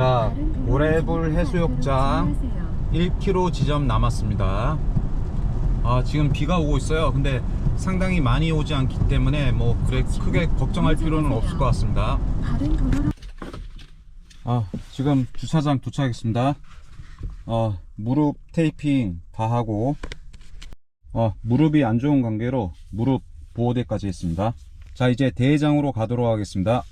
자, 고래불 해수욕장 1km 지점 남았습니다. 아, 지금 비가 오고 있어요. 근데 상당히 많이 오지 않기 때문에 뭐 그래 크게 걱정할 필요는 없을 것 같습니다. 아, 지금 주차장 도착했습니다. 어, 무릎 테이핑 다 하고, 어, 무릎이 안 좋은 관계로 무릎 보호대까지 했습니다. 자, 이제 대회장으로 가도록 하겠습니다.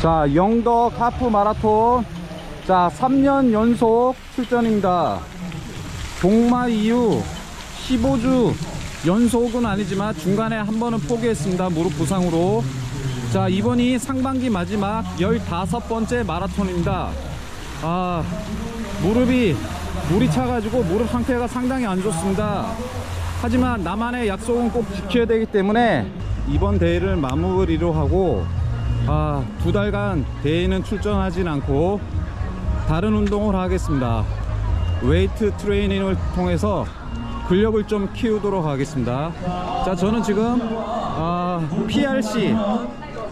자, 영덕 하프 마라톤. 자, 3년 연속 출전입니다. 동마 이후 15주 연속은 아니지만 중간에 한 번은 포기했습니다. 무릎 부상으로. 자, 이번이 상반기 마지막 15번째 마라톤입니다. 아, 무릎이 물이 차가지고 무릎 상태가 상당히 안 좋습니다. 하지만 나만의 약속은 꼭 지켜야 되기 때문에 이번 대회를 마무리로 하고 아, 두 달간 대회는 출전하진 않고 다른 운동을 하겠습니다. 웨이트 트레이닝을 통해서 근력을 좀 키우도록 하겠습니다. 자, 저는 지금 아, PRC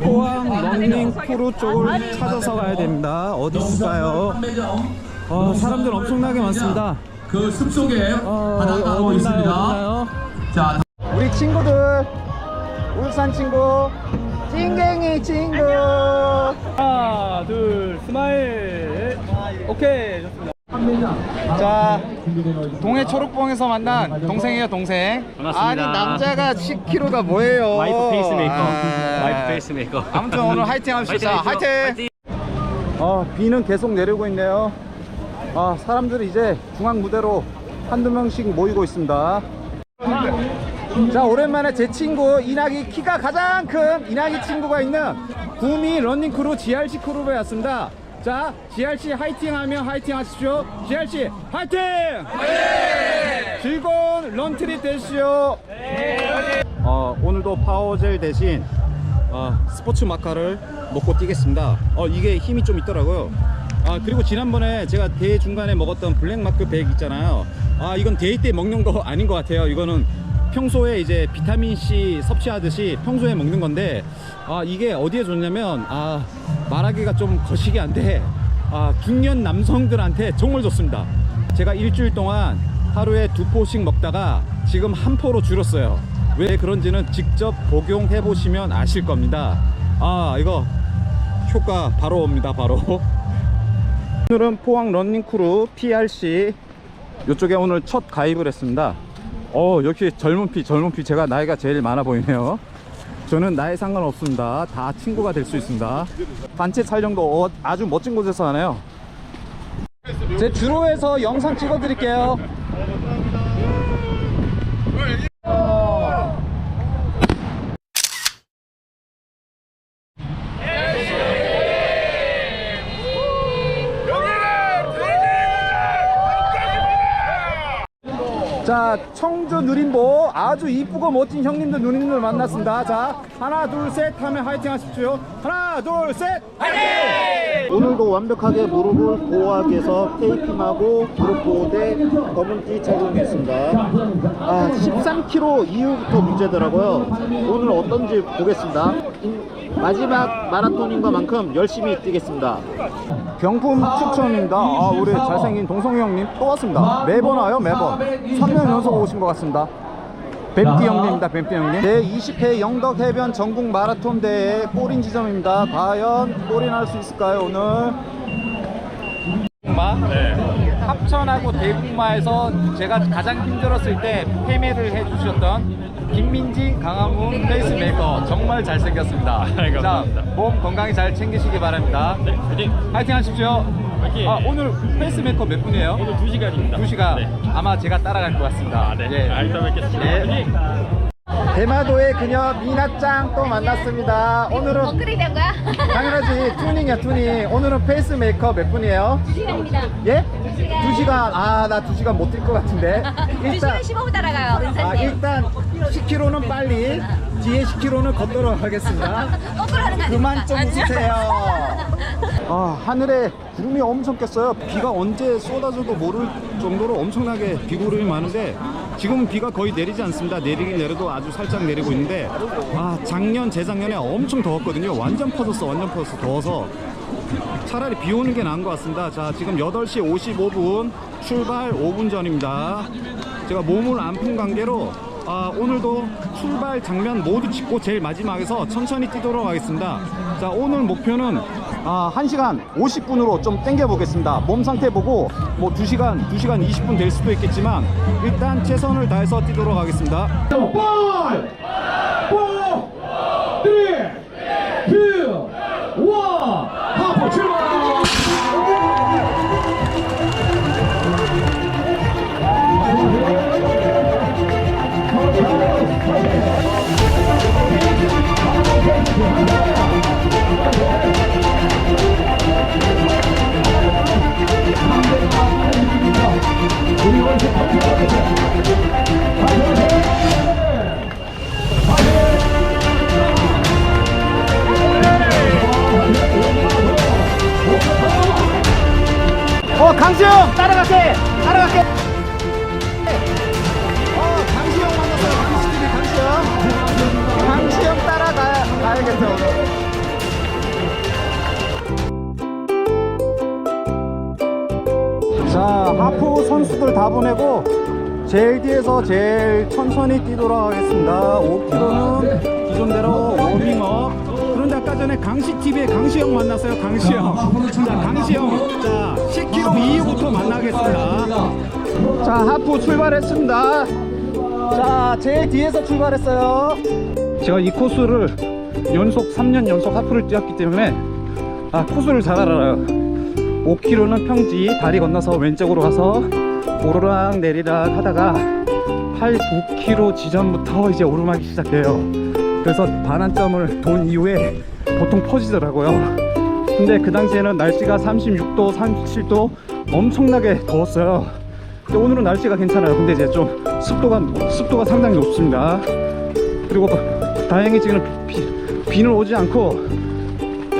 포항 런닝 크루 쪽을 찾아서 가야 됩니다. 어디 있을까요? 어, 사람들 엄청나게 많습니다. 그 숲속에 어, 어디 있나요? 있습니다. 자, 우리 친구들 울산 친구 찡갱이 친구 하나 둘 스마일 오케이 좋습니다 자 동해 초록봉에서 만난 동생이에요 동생 반갑습니다. 아니 남자가 10kg가 뭐예요 와이프 페이스메이커. 아. 와이프 페이스메이커. 아무튼 오늘 화이팅 합시다 화이팅. 어, 비는 계속 내리고 있네요. 아, 사람들이 이제 중앙 무대로 한두 명씩 모이고 있습니다. 자, 오랜만에 제 친구 이낙이 키가 가장 큰 이낙이 친구가 있는 구미 런닝 크루 GRC 크루에 왔습니다. 자, GRC 화이팅 하면 화이팅 하십시오. GRC 화이팅! 즐거운 런트리 되시오. 어, 오늘도 파워젤 대신 어, 스포츠 마카를 먹고 뛰겠습니다. 어, 이게 힘이 좀 있더라고요. 아, 그리고 지난번에 제가 대회 중간에 먹었던 블랙마크 100 있잖아요. 아, 이건 대회 때 먹는 거 아닌 것 같아요. 이거는 평소에 이제 비타민C 섭취하듯이 평소에 먹는 건데, 아, 이게 어디에 좋냐면, 아, 말하기가 좀 거시기 한데, 아, 중년 남성들한테 정말 좋습니다. 제가 일주일 동안 하루에 두 포씩 먹다가 지금 한 포로 줄었어요. 왜 그런지는 직접 복용해 보시면 아실 겁니다. 아, 이거 효과 바로 옵니다, 바로. 오늘은 포항 런닝크루 PRC 이쪽에 오늘 첫 가입을 했습니다. 어, 역시 젊은 피, 젊은 피 제가 나이가 제일 많아 보이네요. 저는 나이 상관없습니다. 다 친구가 될 수 있습니다. 단체 촬영도 어- 아주 멋진 곳에서 하네요. 제 주로에서 영상 찍어 드릴게요. 자, 청주 누림보 아주 이쁘고 멋진 형님들 누님들 만났습니다. 자, 하나 둘 셋 하면 화이팅 하십시오. 하나 둘 셋. 화이팅! 오늘도 완벽하게 무릎을 보호하기 위해서 테이핑하고 무릎 보호대 검은띠 착용했습니다. 아, 13km 이후부터 문제더라고요. 오늘 어떤지 보겠습니다. 마지막 마라톤인 것만큼 열심히 뛰겠습니다. 경품 추천입니다. 아, 우리 잘생긴 동성이 형님 또 왔습니다. 매번 와요, 매번. 3년 연속 오신 것 같습니다. 뱀띠 형님입니다, 뱀띠 형님. 네, 20회 영덕 해변 전국 마라톤 대회 골인 지점입니다. 과연 골인 할 수 있을까요, 오늘? 마 합천하고 대구마에서 제가 가장 힘들었을 때 패매를 해주셨던 김민지 강화문 페이스메이커 정말 잘생겼습니다. 자, 몸 건강히 잘 챙기시기 바랍니다. 네, 화이팅! 파이팅 하십시오. 화이팅! 아, 오늘 페이스메이커 몇 분이에요? 오늘 2시간입니다. 2시간. 네. 아마 제가 따라갈 것 같습니다. 아, 네. 예. 아, 이따 뵙겠습니다. 예. 화이팅! 대마도의 그녀 미나짱 또 만났습니다. 오늘은 엉클이 된 거야? 당연하지 투닝이야 투닝. 오늘은 페이스 메이커 몇 분이에요? 시간입니다. 예? 시간. 두 시간. 아 나 두 시간 못 뛸 것 같은데. 2시간 15분 따라가요, 아, 은사님. 일단 10km는 빨리, 뒤에 10km는 걷도록 하겠습니다. 거꾸로 하는 거? 그만 좀 웃으세요. 아, 하늘에 구름이 엄청 꼈어요. 비가 언제 쏟아져도 모를 정도로 엄청나게 비구름이 많은데 지금은 비가 거의 내리지 않습니다. 내리긴 내려도 아주 살짝 내리고 있는데 아, 작년, 재작년에 엄청 더웠거든요. 완전 퍼졌어, 완전 퍼졌어. 더워서 차라리 비 오는 게 나은 것 같습니다. 자, 지금 8시 55분 출발 5분 전입니다. 제가 몸을 안 푼 관계로 아, 오늘도 출발 장면 모두 찍고 제일 마지막에서 천천히 뛰도록 하겠습니다. 자 오늘 목표는 아, 1시간 50분으로 좀 땡겨보겠습니다. 몸 상태 보고 뭐 2시간 2시간 20분 될 수도 있겠지만 일단 최선을 다해서 뛰도록 하겠습니다. 5 4 3 2 1 어, 강수영 하프 선수들 다 보내고 제일 뒤에서 제일 천천히 뛰도록 하겠습니다. 5km는 기존대로 워밍업. 그런데 아까 전에 강시TV의 강시영 만났어요. 강시영. 자, 강시영. 자, 10km 이후부터 만나겠습니다. 자, 하프 출발했습니다. 자, 제일 뒤에서 출발했어요. 제가 이 코스를 연속 3년 연속 하프를 뛰었기 때문에 아, 코스를 잘 알아요. 5km는 평지 다리 건너서 왼쪽으로 가서 오르락 내리락 하다가 8, 9km 지점부터 이제 오르막이 시작돼요. 그래서 반환점을 돈 이후에 보통 퍼지더라고요. 근데 그 당시에는 날씨가 36도, 37도 엄청나게 더웠어요. 근데 오늘은 날씨가 괜찮아요. 근데 이제 좀 습도가 습도가 상당히 높습니다. 그리고 다행히 지금 비, 비는 오지 않고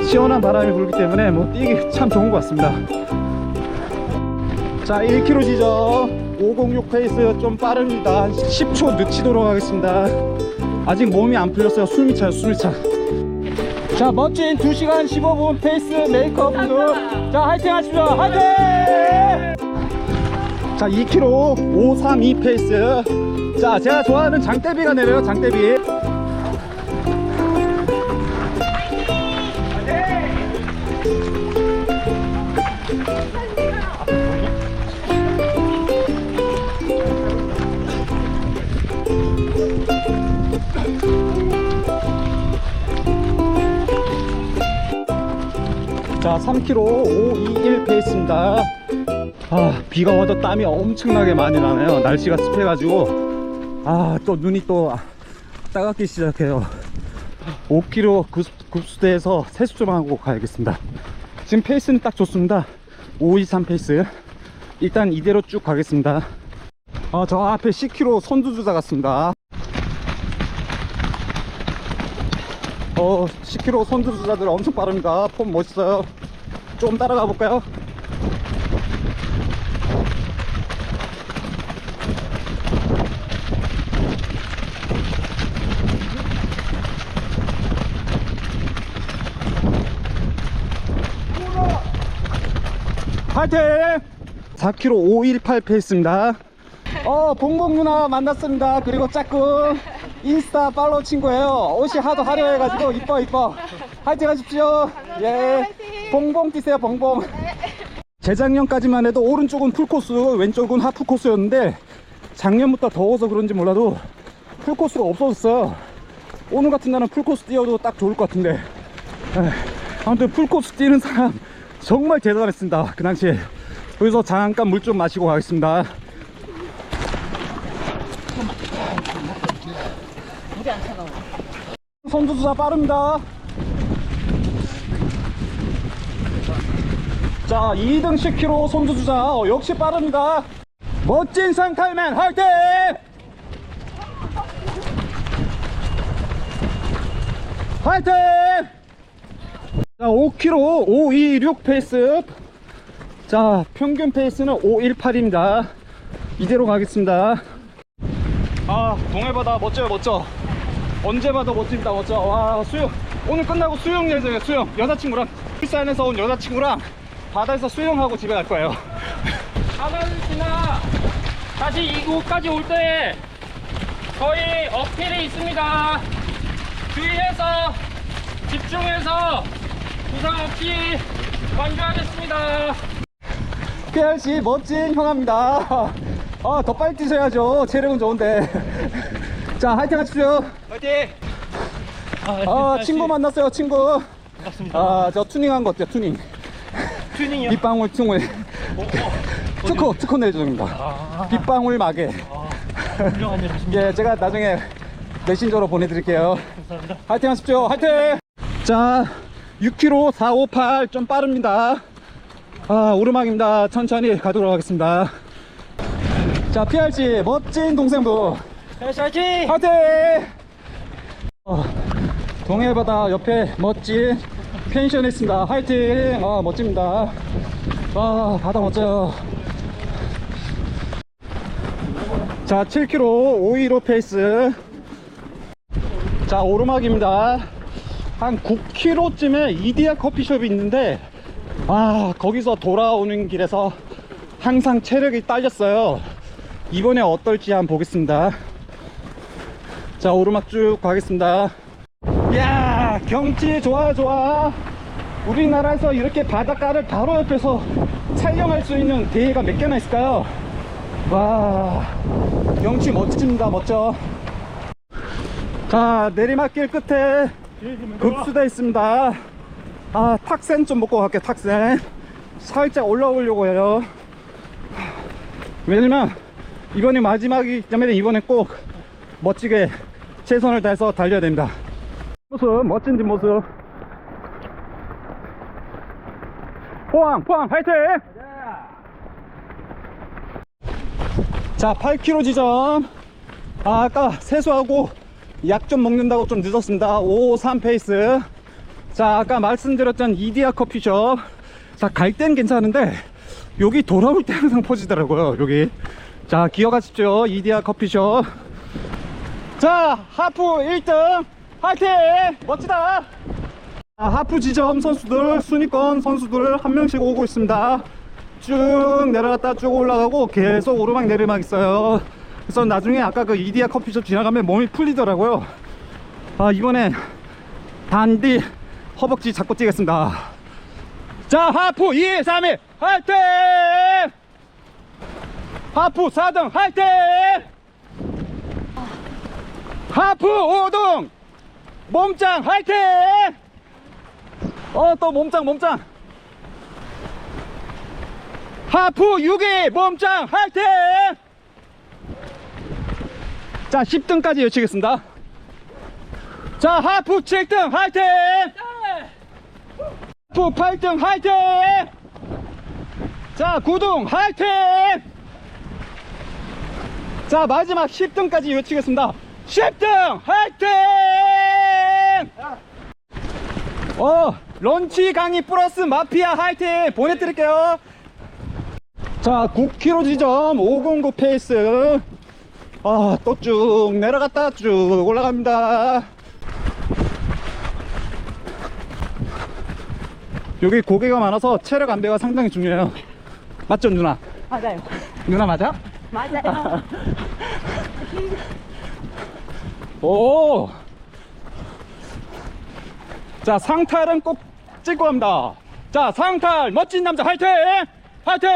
시원한 바람이 불기 때문에 뭐 뛰기 참 좋은 것 같습니다. 자, 1km 지점 506 페이스 좀 빠릅니다. 한 10초 늦추도록 하겠습니다. 아직 몸이 안 풀렸어요. 숨이 차요, 숨이 차. 자, 멋진 2시간 15분 페이스 메이크업 분들. 자, 화이팅 하십시오. 화이팅! 자, 2km 532 페이스. 자, 제가 좋아하는 장대비가 내려요, 장대비. 자 3km 521 페이스입니다. 아 비가 와도 땀이 엄청나게 많이 나네요. 날씨가 습해가지고. 아 또 눈이 또 따갑기 시작해요. 5km 급, 급수대에서 세수 좀 하고 가야겠습니다. 지금 페이스는 딱 좋습니다. 523 페이스. 일단 이대로 쭉 가겠습니다. 아, 저 앞에 10km 선두주자 같습니다 어 10km 선두주자들 엄청 빠릅니다. 폼 멋있어요. 좀 따라가 볼까요? 파이팅! 4km 518 페이스입니다. 어 봉봉 누나 만났습니다. 그리고 짝꿍 인스타 팔로우 친구예요. 옷이 하도 화려해가지고 이뻐 이뻐. 화이팅 하십시오. 예. 봉봉 뛰세요 봉봉. 재작년까지만 해도 오른쪽은 풀코스 왼쪽은 하프 코스였는데 작년부터 더워서 그런지 몰라도 풀코스가 없어졌어요. 오늘 같은 날은 풀코스 뛰어도 딱 좋을 것 같은데. 에휴, 아무튼 풀코스 뛰는 사람 정말 대단했습니다. 그 당시에. 여기서 잠깐 물 좀 마시고 가겠습니다 선두주자 빠릅니다. 자, 2등 10km 선두주자 어, 역시 빠릅니다. 멋진 상탈맨 화이팅! 화이팅! 자, 5km 526 페이스. 자, 평균 페이스는 518입니다. 이대로 가겠습니다. 아, 동해바다 멋져요, 멋져. 언제 봐도 멋집니다, 멋져. 와, 수영. 오늘 끝나고 수영 예정이에요, 수영. 여자친구랑. 일산에서 온 여자친구랑 바다에서 수영하고 집에 갈 거예요. 지나 다시 이곳까지 올 때 저희 어필이 있습니다. 주의해서 집중해서 부상 없이 완주하겠습니다. PRC 멋진 형아입니다. 아, 더 빨리 뛰셔야죠. 체력은 좋은데. 자, 화이팅 하십시오. 화이팅! 아, 친구 만났어요, 친구. 반갑습니다. 아, 저 투닝한 거 어때요, 투닝? 튜닝이요? 빗방울 퉁을. 어, 특허, 특허 내줍니다. 아, 빗방울 마개. 훌륭한 일 하십니다. 예, 제가 나중에 메신저로 보내드릴게요. 감사합니다. 화이팅 하십시오. 화이팅! 자, 6km 458 좀 빠릅니다. 아, 오르막입니다. 천천히 가도록 하겠습니다. 자, PRC 멋진 동생 부. 화이팅! 화이팅! 어, 동해바다 옆에 멋진 펜션 있습니다. 화이팅! 아, 멋집니다. 아, 바다 멋져요. 자, 7km 515 페이스. 자, 오르막입니다. 한 9km쯤에 이디야 커피숍이 있는데, 아, 거기서 돌아오는 길에서 항상 체력이 딸렸어요. 이번에 어떨지 한번 보겠습니다. 자 오르막 쭉 가겠습니다. 이야 경치 좋아 좋아. 우리나라에서 이렇게 바닷가를 바로 옆에서 촬영할 수 있는 대회가 몇 개나 있을까요? 와 경치 멋집니다 멋져. 자 내리막길 끝에 급수대 있습니다. 아 탁센 좀 먹고 갈게요 탁센. 살짝 올라오려고 해요. 왜냐면 이번이 마지막이기 때문에 이번엔 꼭 멋지게 최선을 다해서 달려야 됩니다. 모습, 멋진 뒷모습. 포항, 포항, 화이팅! 자, 8km 지점. 아, 아까 세수하고 약 좀 먹는다고 좀 늦었습니다. 553 페이스. 자, 아까 말씀드렸던 이디야 커피숍. 자, 갈 땐 괜찮은데, 여기 돌아올 때 항상 퍼지더라고요, 여기. 자, 기억하십시오. 이디야 커피숍. 자, 하프 1등. 화이팅! 멋지다! 아, 하프 지점 선수들, 순위권 선수들 한 명씩 오고 있습니다. 쭉 내려갔다 쭉 올라가고 계속 오르막 내리막 있어요. 그래서 나중에 아까 그 이디야 커피숍 지나가면 몸이 풀리더라고요. 아, 이번엔 단디 허벅지 잡고 뛰겠습니다. 자, 하프 2, 3, 1, 화이팅! 하프 4등, 화이팅! 하프 5등! 몸짱, 화이팅! 어, 또 몸짱, 몸짱! 하프 6위, 몸짱, 화이팅! 자, 10등까지 외치겠습니다. 자, 하프 7등, 화이팅! 하프 8등, 화이팅! 자, 9등, 화이팅! 자, 마지막 10등까지 외치겠습니다. 10등, 화이팅! 어, 런치 강의 플러스 마피아 화이팅! 보내드릴게요. 자, 9km 지점 509 페이스. 아, 또 쭉 내려갔다 쭉 올라갑니다. 여기 고개가 많아서 체력 안배가 상당히 중요해요. 맞죠, 누나? 맞아요. 누나 맞아? 맞아요. 오! 자, 상탈은 꼭 찍고 합니다. 자, 상탈, 멋진 남자, 화이팅! 화이팅!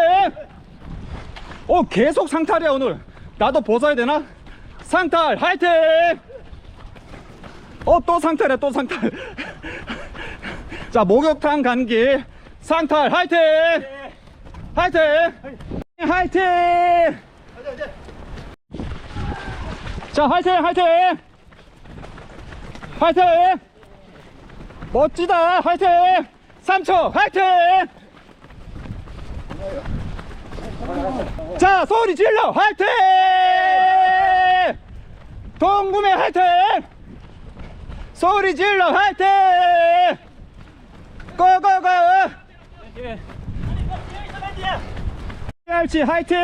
오, 계속 상탈이야, 오늘. 나도 벗어야 되나? 상탈, 화이팅! 어, 또 상탈이야, 또 상탈. 자, 목욕탕 가는 길. 상탈, 화이팅! 화이팅! 화이팅! 자, 화이팅, 화이팅! 화이팅! 멋지다! 화이팅! 3초! 화이팅! 자, 소리 질러! 화이팅! 동구매 화이팅! 소리 질러! 화이팅! 고고고! PRC 화이팅!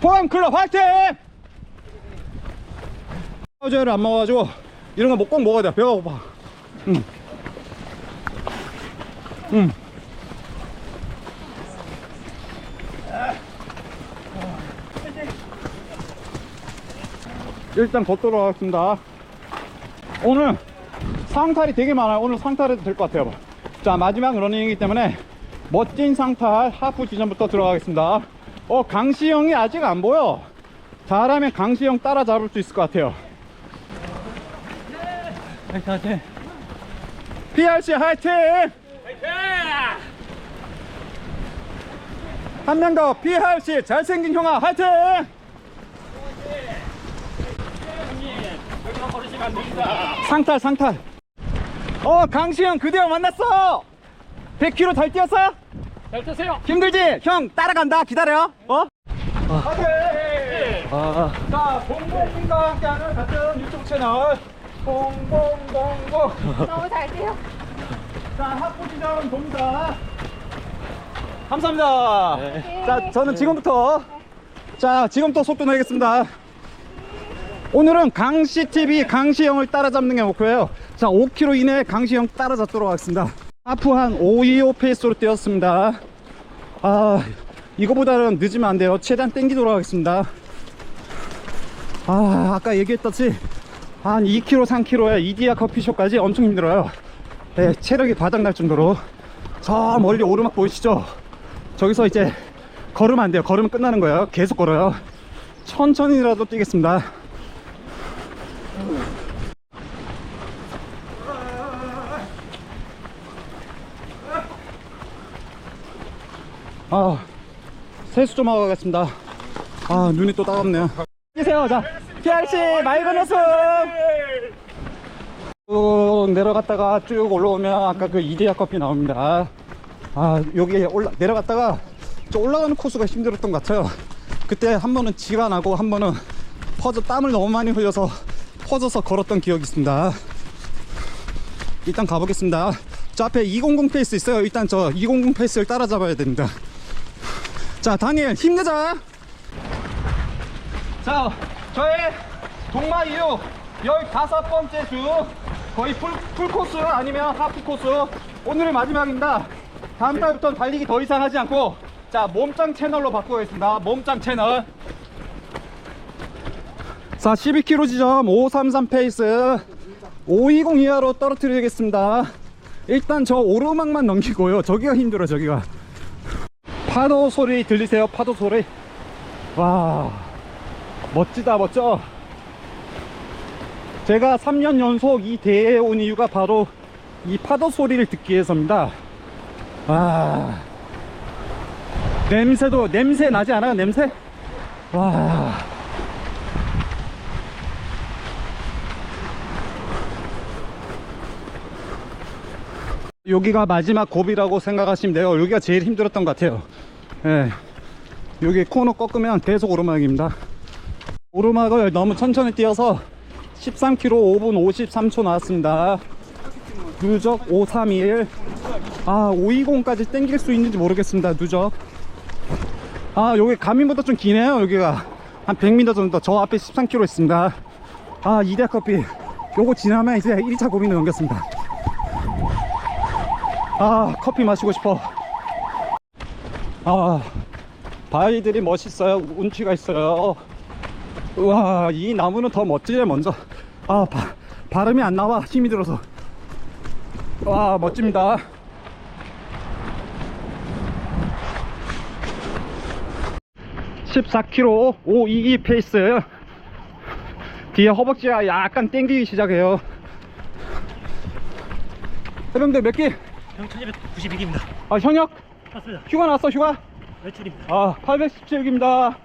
포항클럽 화이팅! 어제를 안 먹어가지고 이런 거 꼭 먹어야 돼 배가 고파 응. 응. 일단 걷도록 하겠습니다 오늘 상탈이 되게 많아요 오늘 상탈해도 될 것 같아요 자 마지막 러닝이기 때문에 멋진 상탈 하프 지점부터 들어가겠습니다 어 강시영이 아직 안 보여 잘하면 강시영 따라잡을 수 있을 것 같아요 화이팅 화이팅 PRC 화이팅! 한 명 더 PRC 잘생긴 형아 화이팅! 상탈 상탈 어 강시영 드디어 만났어 100km 잘 뛰었어? 잘 뜨세요 힘들지? 형 따라간다 기다려 어? 화이팅! 자 봉봉님과 함께하는 같은 유튜브 채널 봉봉봉봉 너무 잘 돼요. 자, 합포지점 돕니다. 감사합니다. 자, 저는 지금부터 자, 지금부터 속도 내겠습니다. 오늘은 강시TV 강시영을 따라잡는 게 목표예요. 자, 5km 이내에 강시영 따라잡도록 하겠습니다. 하프 한 525 페이스로 뛰었습니다. 아, 이거보다는 늦으면 안 돼요. 최대한 땡기도록 하겠습니다. 아, 아까 얘기했듯이 한 2km, 3km에 이디야 커피숍까지 엄청 힘들어요. 네, 체력이 바닥날 정도로 저 멀리 오르막 보이시죠? 저기서 이제 걸으면 안 돼요. 걸으면 끝나는 거예요. 계속 걸어요. 천천히라도 뛰겠습니다. 아, 세수 좀 하고 가겠습니다. 아, 눈이 또 따갑네요. 뛰세요. 자, PRC 맑은 웃음! 쭉 내려갔다가 쭉 올라오면 아까 그 이데아 커피 나옵니다. 아 여기 올라 내려갔다가 저 올라가는 코스가 힘들었던 것 같아요. 그때 한 번은 지가 나고 한 번은 퍼져 땀을 너무 많이 흘려서 퍼져서 걸었던 기억이 있습니다. 일단 가보겠습니다. 저 앞에 200 페이스 있어요. 일단 저 200 페이스를 따라잡아야 됩니다. 자, 다니엘 힘내자. 자, 저의 동마 이후 15번째 주 거의 풀, 풀코스 아니면 하프 코스. 오늘의 마지막입니다. 다음 달부터는 달리기 더 이상 하지 않고 자 몸짱 채널로 바꾸겠습니다. 몸짱 채널. 자 12km 지점 533 페이스 520 이하로 떨어뜨리겠습니다. 일단 저 오르막만 넘기고요. 저기가 힘들어 저기가 파도 소리 들리세요 파도 소리 와 멋지다 멋져 제가 3년 연속 이 대회에 온 이유가 바로 이 파도 소리를 듣기 위해서입니다. 와. 냄새도, 냄새 나지 않아요? 냄새? 와. 여기가 마지막 고비라고 생각하시면 돼요. 여기가 제일 힘들었던 것 같아요. 예. 여기 코너 꺾으면 계속 오르막입니다. 오르막을 너무 천천히 뛰어서 13km 5분 53초 나왔습니다. 누적 531. 아, 520까지 땡길 수 있는지 모르겠습니다. 누적. 아, 여기 가민보다 좀 기네요. 여기가 한 100m 정도. 저 앞에 13km 있습니다. 아, 이대 커피. 요거 지나면 이제 1차 고민을 넘겼습니다. 아, 커피 마시고 싶어. 아, 바위들이 멋있어요. 운치가 있어요. 우와 이 나무는 더 멋지네 먼저 아 바, 발음이 안 나와 힘이 들어서 와 멋집니다 (14km) 522 페이스 뒤에 허벅지가 약간 땡기기 시작해요 해병대 몇 기? 형 1292기입니다 아 현역? 맞습니다 휴가 나왔어 휴가? 외출이. 아, 817기입니다.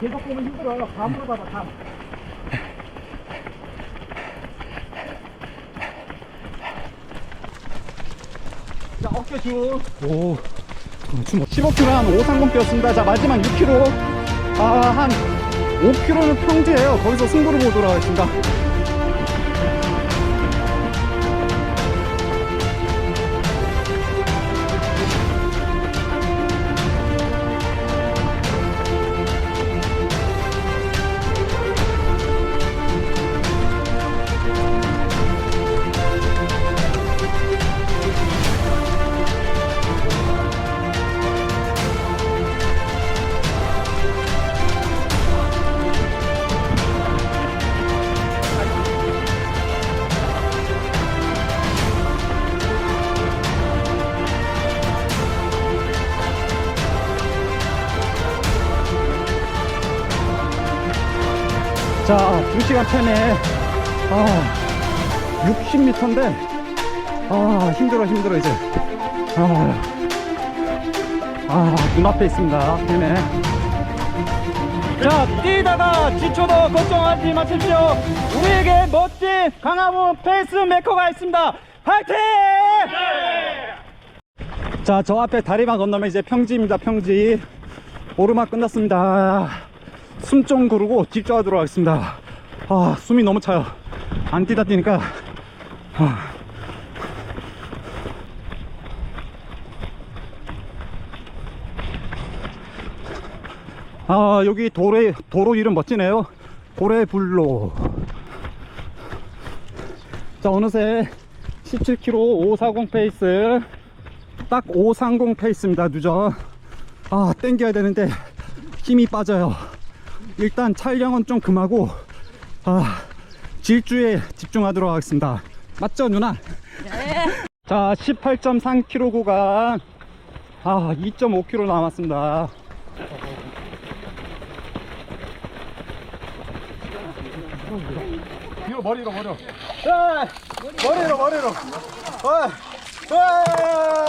계속 보면 힘들어요. 감으로 봐봐, 감. 자, 어깨 쭉. 오. 어, 좀 15km 한 530 뛰었습니다. 자, 마지막 6km. 아, 한 5km는 평지예요. 거기서 승부를 보도록 하겠습니다. 자, 2시간 팬에, 아, 60m인데, 아, 힘들어, 힘들어, 이제. 아, 아, 눈앞에 있습니다, 팬에. 자, 뛰다가 지쳐도 걱정하지 마십시오. 우리에게 멋진 강화문 페이스메커가 있습니다. 화이팅! 자, 저 앞에 다리만 건너면 이제 평지입니다, 평지. 오르막 끝났습니다. 숨 좀 고르고 집중하도록 하겠습니다. 아, 숨이 너무 차요. 안 뛰다 뛰니까. 아. 아, 여기 도로, 도로 이름 멋지네요. 고래불로. 자, 어느새 17km 540 페이스. 딱 530 페이스입니다, 누전. 아, 땡겨야 되는데 힘이 빠져요. 일단 촬영은 좀 금하고 아 질주에 집중하도록 하겠습니다. 맞죠 누나? 자 18.3km 구간 아 2.5km 남았습니다. 이거 머리로 머리로. 아, 머리로 머리로. 아, 아,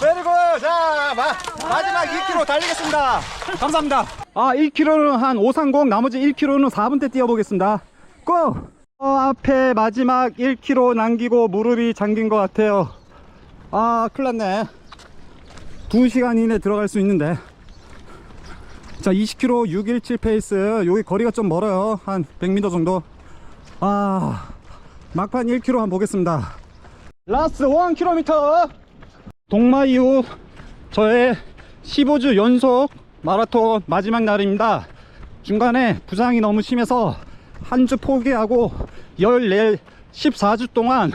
베리고 자 마, 마지막 2km 달리겠습니다. 감사합니다 아 1km는 한 530 나머지 1km는 4분대 뛰어보겠습니다. 고! 어, 앞에 마지막 1km 남기고 무릎이 잠긴 것 같아요. 아 큰일났네. 2시간 이내 들어갈 수 있는데. 자 20km 617 페이스. 여기 거리가 좀 멀어요. 한 100m 정도. 아 막판 1km 한번 보겠습니다. 라스트 1km 동마 이후 저의 15주 연속 마라톤 마지막 날입니다. 중간에 부상이 너무 심해서 한 주 포기하고 14, 14주 동안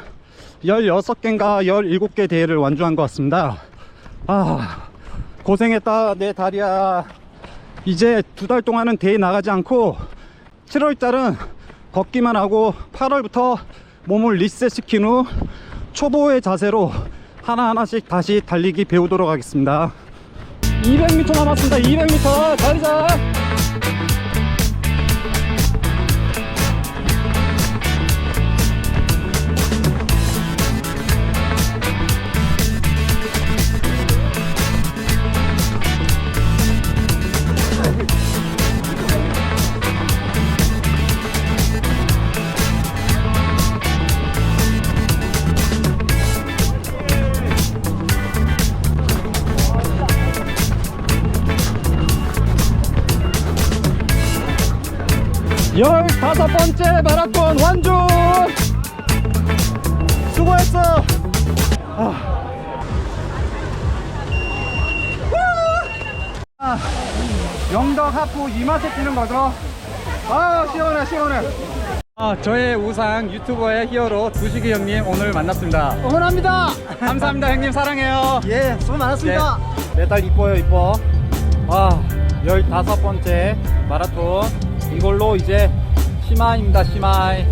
16개인가 17개 대회를 완주한 것 같습니다. 아, 고생했다, 내 다리야. 이제 두 달 동안은 대회 나가지 않고 7월달은 걷기만 하고 8월부터 몸을 리셋 시킨 후 초보의 자세로 하나하나씩 다시 달리기 배우도록 하겠습니다 200m 남았습니다. 200m 자리자 열다섯 번째 마라톤 완주! 수고했어! 아. 아, 영덕 하프 이 맛에 뛰는 거죠? 아 시원해 시원해. 아 저의 우상 유튜버의 히어로 두식이 형님 오늘 만났습니다. 응원합니다. 감사합니다. 형님 사랑해요. 예, 수고 많았습니다. 네, 매달 이뻐요 이뻐. 와 열다섯 번째 마라톤 이걸로 이제 시마입니다 시마이